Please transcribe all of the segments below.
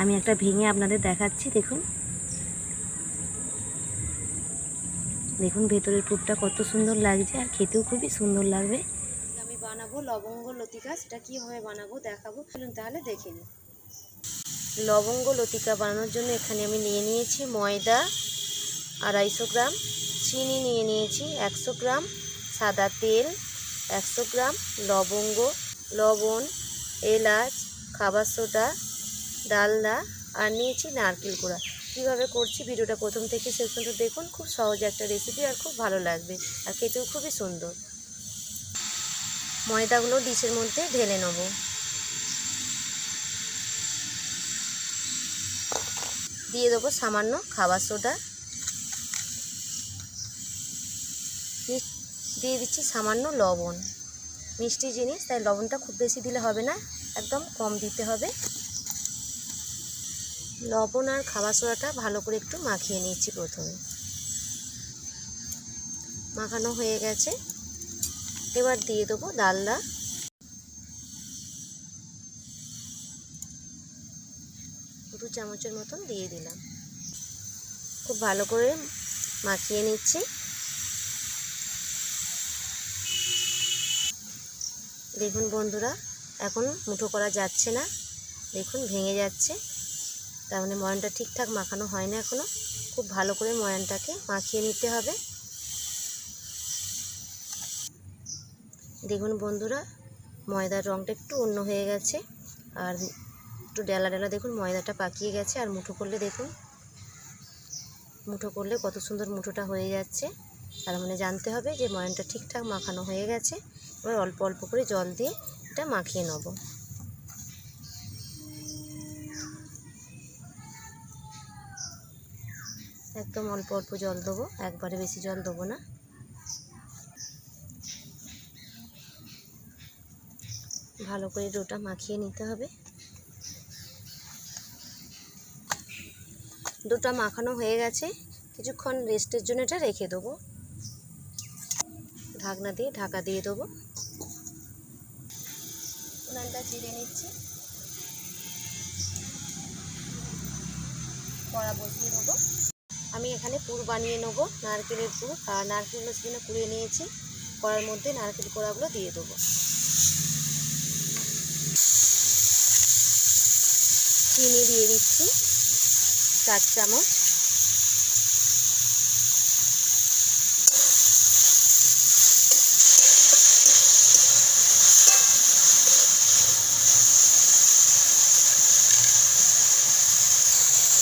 আমি একটা ভেঙে আপনাদের দেখাচ্ছি, দেখুন। দেখুন ভেতরের পুরটা কত সুন্দর লাগছে, আর খেতেও খুবই সুন্দর লাগবে। আমি বানাবো লবঙ্গ লতিকা, সেটা কীভাবে বানাবো দেখাবো। চলুন তাহলে দেখে নিই। লবঙ্গ লতিকা বানানোর জন্য এখানে আমি নিয়ে নিয়েছি ময়দা, আড়াইশো গ্রাম। চিনি নিয়ে নিয়েছি একশো গ্রাম, সাদা তেল একশো গ্রাম, লবঙ্গ, লবণ, এলাচ, খাবার সোডা ডালদা আর নিয়েছি নারকেল কোড়া। কীভাবে করছি ভিডিওটা প্রথম থেকে শেষ পর্যন্ত দেখুন, খুব সহজ একটা রেসিপি আর খুব ভালো লাগবে আর খেতেও খুবই সুন্দর। ময়দাগুলো ডিশের মধ্যে ঢেলে নেব। দিয়ে দেবো সামান্য খাবার সোডা। দিয়ে দিচ্ছি সামান্য লবণ। মিষ্টি জিনিস, তাই লবণটা খুব বেশি দিলে হবে না, একদম কম দিতে হবে। লবণ আর খাবার সোডাটা ভালো করে একটু মাখিয়ে নিচ্ছি প্রথমে। মাখানো হয়ে গেছে। এবার দিয়ে দেবো ডালদা দু চামচের মতন দিয়ে দিলাম। খুব ভালো করে মাখিয়ে নিচ্ছি। দেখুন বন্ধুরা, এখন মুঠো করা যাচ্ছে না। দেখুন ভেঙে যাচ্ছে। তার মানে ময়ানটা ঠিকঠাক মাখানো হয় না এখনও খুব ভালো করে ময়ানটাকে মাখিয়ে নিতে হবে। দেখুন বন্ধুরা, ময়দার রঙটা একটু অন্য হয়ে গেছে। আর একটু ডেলা ডেলা দেখুন, ময়দাটা পাকিয়ে গেছে। আর মুঠো করলে দেখুন, মুঠো করলে কত সুন্দর মুঠোটা হয়ে যাচ্ছে। তার মানে জানতে হবে যে ময়ানটা ঠিকঠাক মাখানো হয়ে গেছে। এবার অল্প অল্প করে জল দিয়ে এটা মাখিয়ে নেব। একদম অল্প অল্প জল দেবো, একবারে বেশি জল দেবো না। ভালো করে ডোটা মাখিয়ে নিতে হবে। ডোটা মাখানো হয়ে গেছে, কিছুক্ষণ রেস্টের জন্য এটা রেখে দেবো। ঢাকনা দিয়ে ঢাকা দিয়ে দেবো। উনানটা চিড়ে নিচ্ছি। কড়া বসিয়ে দেবো। আমি এখানে পুর বানিয়ে নেব, নারকেলের পুর। আর নারকেলগুলো সেখানে কুড়িয়ে নিয়েছি। কড়ার মধ্যে নারকেল কোড়াগুলো দিয়ে দেবো। চিনি দিয়ে দিচ্ছি, চার চামচ।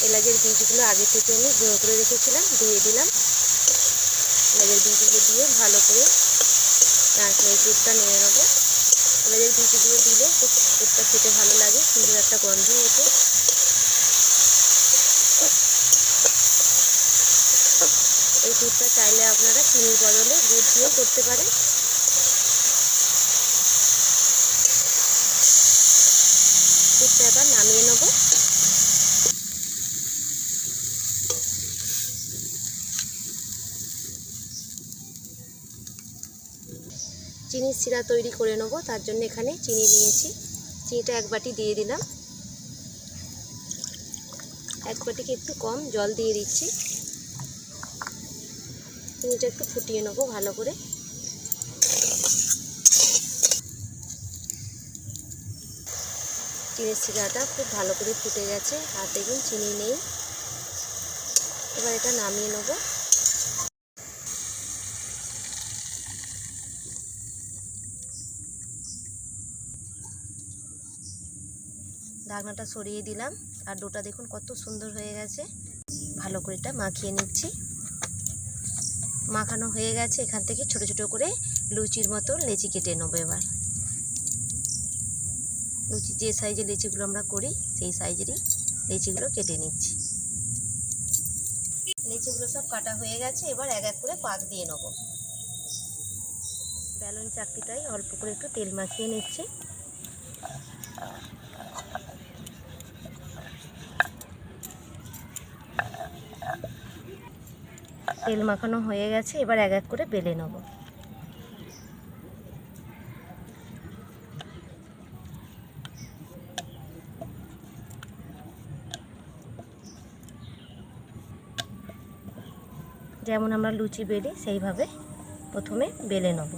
এলাচের বীজগুলো আগে থেকে আমি গুঁড়ো করে রেখেছিলাম, দিয়ে দিলাম। এলাচের বীজগুলো দিয়ে ভালো করে নারকেলের দুধটা নেড়ে নেব। এলাচের বীজগুলো দিলে দুধটা খেতে ভালো লাগে, সুন্দর একটা গন্ধ ওঠে। এই দুধটা চাইলে আপনারা চিনির বদলে গুড় দিয়েও করতে পারেন দুধটা এবার নামিয়ে নেব চিনির শিরা তৈরি করে নেব, তার জন্য এখানে চিনি নিয়েছি। চিনিটা এক বাটি দিয়ে দিলাম। এক বাটিকে একটু কম জল দিয়ে দিচ্ছি। চিনিটা একটু ফুটিয়ে নেব ভালো করে। চিনির শিরাটা খুব ভালো করে ফুটে গেছে, আর দেখুন চিনি নেই। এবার এটা নামিয়ে নেব। ঢাকনাটা সরিয়ে দিলাম। আর ডোটা দেখুন কত সুন্দর হয়ে গেছে। ভালো করে এটা মাখিয়ে নিচ্ছি। মাখানো হয়ে গেছে। এখান থেকে ছোট ছোট করে লুচির মতো লেচি কেটে নেব এবার। লুচি যে সাইজের লেচিগুলো আমরা করি, সেই সাইজেরই লেচিগুলো কেটে নিচ্ছি। লেচিগুলো সব কাটা হয়ে গেছে। এবার এক এক করে পাক দিয়ে নেব। ব্যালন চাকরিটাই অল্প করে একটু তেল মাখিয়ে নিচ্ছি। তেল মাখানো হয়ে গেছে, এবার এক এক করে বেলে নেব। যেমন আমরা লুচি বেলি, সেইভাবে প্রথমে বেলে নেব।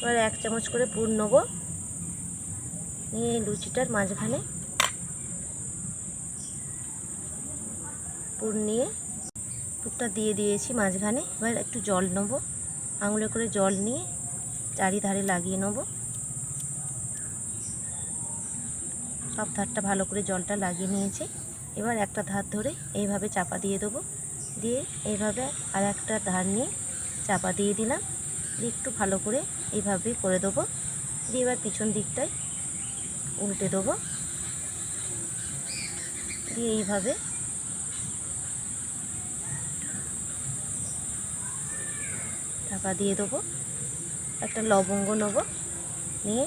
এবার এক চামচ করে পুর নেব। নিয়ে লুচিটার মাঝখানে পুর নিয়ে পুরটা দিয়ে দিয়েছি মাঝখানে। এবার একটু জল নেব। আঙুলে করে জল নিয়ে চারিধারে লাগিয়ে নেব। সব ধারটা ভালো করে জলটা লাগিয়ে নিয়েছি। এবার একটা ধার ধরে এইভাবে চাপা দিয়ে দেবো। দিয়ে এইভাবে আর একটা ধার নিয়ে চাপা দিয়ে দিলাম। একটু ভালো করে এইভাবে করে দেবো। দিয়ে এবার পিছন দিকটায় উল্টে দেবো। দিয়ে এইভাবে। ঢাকা দিয়ে দেবো। একটা লবঙ্গ নেব। নিয়ে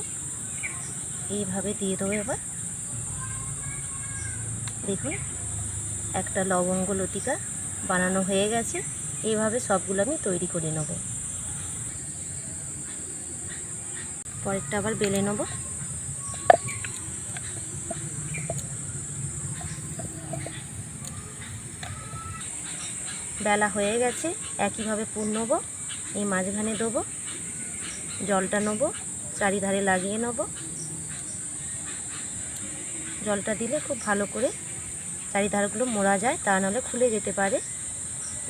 এইভাবে দিয়ে দেবো এবার। দেখুন, একটা লবঙ্গ লতিকা বানানো হয়ে গেছে। এইভাবে সবগুলো আমি তৈরি করে নেব। পরেরটা আবার বেলে নেব। বেলা হয়ে গেছে, একইভাবে পুর নেব, এই মাঝখানে দেবো, জলটা নেব, চারিধারে লাগিয়ে নেব। জলটা দিলে খুব ভালো করে চারিধারগুলো মোড়া যায়, তা নাহলে খুলে যেতে পারে।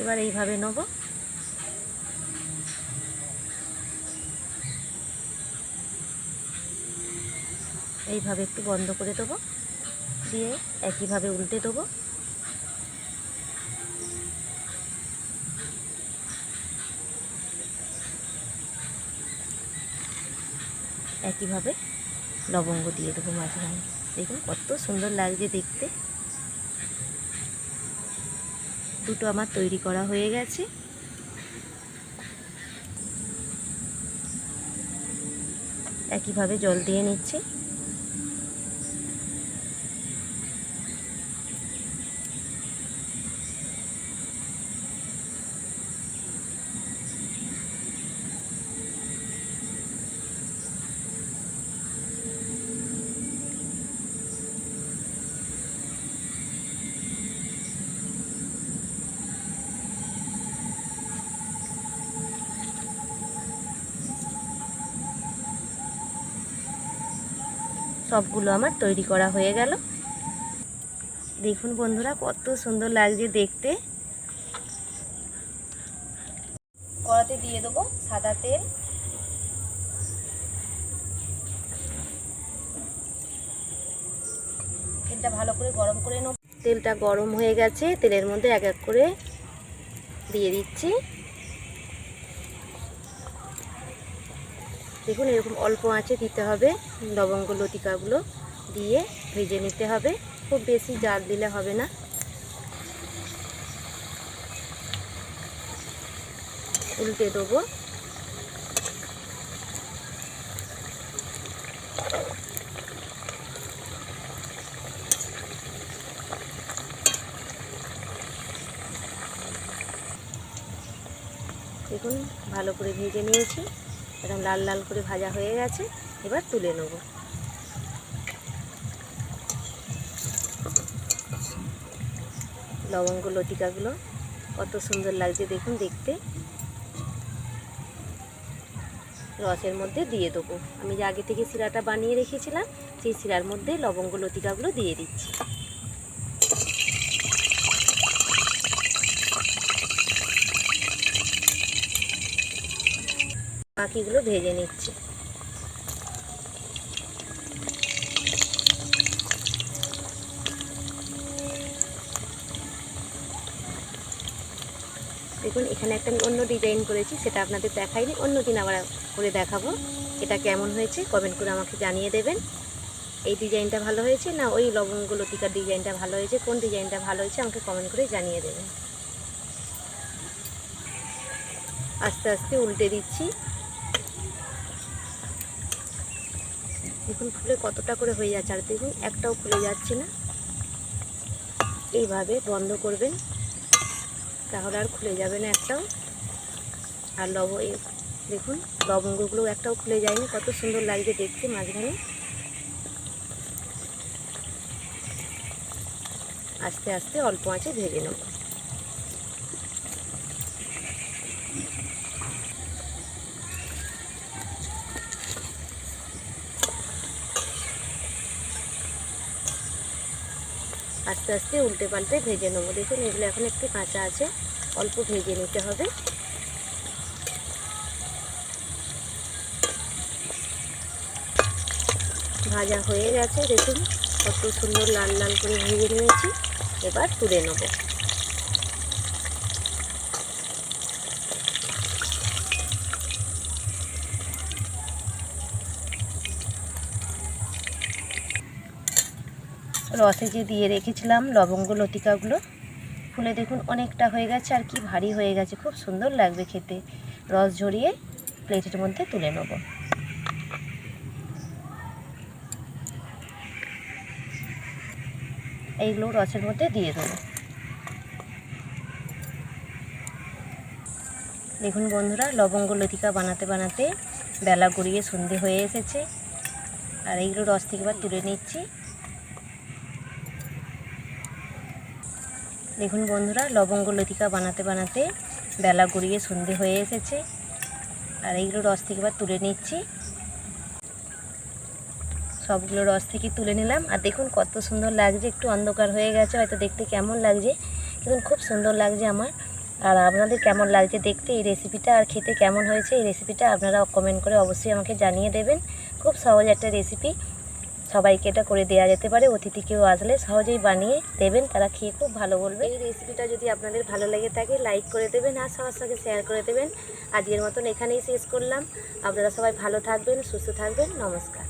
এবার এইভাবে নেব। এইভাবে একটু বন্ধ করে দেবো, দিয়ে একইভাবে উল্টে দেবো। একইভাবে লবঙ্গ দিয়ে দেবো মাঝখানে দেখুন কত সুন্দর লাগছে দেখতে। দুটো আমার তৈরি করা হয়ে গেছে। একইভাবে জল দিয়ে নিচ্ছি। সবগুলো আমার তৈরি করা হয়ে গেল। দেখুন বন্ধুরা, কত সুন্দর লাগছে দেখতে। কড়াতে দিয়ে দেবো সাদা তেল। তেলটা ভালো করে গরম করে নেব। তেলটা গরম হয়ে গেছে, তেলের মধ্যে এক এক করে দিয়ে দিচ্ছি। দেখুন, এরকম অল্প আঁচে দিতে হবে। লবঙ্গ, লতিকাগুলো দিয়ে ভেজে নিতে হবে। খুব বেশি জাল দিলে হবে না। উল্টে দেবো। দেখুন, ভালো করে ভেজে নিয়েছি। একদম লাল লাল করে ভাজা হয়ে গেছে, এবার তুলে নেব। লবঙ্গ লতিকাগুলো কত সুন্দর লাগছে দেখুন, দেখতে। রসের মধ্যে দিয়ে দেবো। আমি যে আগে থেকে শিরাটা বানিয়ে রেখেছিলাম, সেই শিরার মধ্যে লবঙ্গ লতিকাগুলো দিয়ে দিচ্ছি। বাকিগুলো ভেজে নিচ্ছি। দেখুন, এখানে একটা আমি অন্য ডিজাইন করেছি, সেটা আপনাদের দেখাইনি অন্য দিন আবার করে দেখাবো। এটা কেমন হয়েছে কমেন্ট করে আমাকে জানিয়ে দেবেন। এই ডিজাইনটা ভালো হয়েছে না ওই লবঙ্গ লতিকার ডিজাইনটা ভালো হয়েছে, কোন ডিজাইনটা ভালো হয়েছে আমাকে কমেন্ট করে জানিয়ে দেবেন। আস্তে আস্তে উল্টে দিচ্ছি। দেখুন ফুলে কতটা করে হয়ে যাচ্ছে। আর দেখুন, একটাও খুলে যাচ্ছে না। এইভাবে বন্ধ করবেন, তাহলে আর খুলে যাবে না একটাও। আর লব দেখুন লবঙ্গগুলো একটাও খুলে যায়নি। কত সুন্দর লাগছে দেখতে মাঝখানে। আস্তে আস্তে অল্প আঁচে ভেজে নেব। আস্তে উল্টে পাল্টে ভেজে নেব। দেখুন, এগুলো এখন একটু কাঁচা আছে, অল্প ভেজে নিতে হবে। ভাজা হয়ে গেছে, দেখুন, কত সুন্দর লাল লাল করে ভেজে নিয়েছি। এবার তুলে নেব। রসে যে দিয়ে রেখেছিলাম লবঙ্গ লতিকাগুলো। ফুলে দেখুন অনেকটা হয়ে গেছে আর কি ভারী হয়ে গেছে। খুব সুন্দর লাগবে খেতে। রস ঝরিয়ে প্লেটের মধ্যে তুলে নেব। এইগুলো রসের মধ্যে দিয়ে দেবো। দেখুন বন্ধুরা, লবঙ্গ লতিকা বানাতে বানাতে বেলা গড়িয়ে সন্ধে হয়ে এসেছে। আর এইগুলো রস থেকে তুলে নিচ্ছি। দেখুন বন্ধুরা, লবঙ্গ লতিকা বানাতে বানাতে বেলা গড়িয়ে সন্ধে হয়ে এসেছে। আর এইগুলো রস থেকে এবার তুলে নিচ্ছি। সবগুলো রস থেকে তুলে নিলাম। আর দেখুন কত সুন্দর লাগছে, একটু অন্ধকার হয়ে গেছে, হয়তো দেখতে কেমন লাগছে। কিন্তু খুব সুন্দর লাগছে আমার। আর আপনাদের কেমন লাগছে দেখতে এই রেসিপিটা আর খেতে কেমন হয়েছে এই রেসিপিটা আপনারা কমেন্ট করে অবশ্যই আমাকে জানিয়ে দেবেন। খুব সহজ একটা রেসিপি সবাইকে এটা করে দেওয়া যেতে পারে। অতিথি কেউ আসলে সহজেই বানিয়ে দেবেন, তারা খেয়ে খুব ভালো বলবে। এই রেসিপিটা যদি আপনাদের ভালো লেগে থাকে লাইক করে দেবেন আর সবার সঙ্গে শেয়ার করে দেবেন। আজকের মতন এখানেই শেষ করলাম। আপনারা সবাই ভালো থাকবেন, সুস্থ থাকবেন। নমস্কার।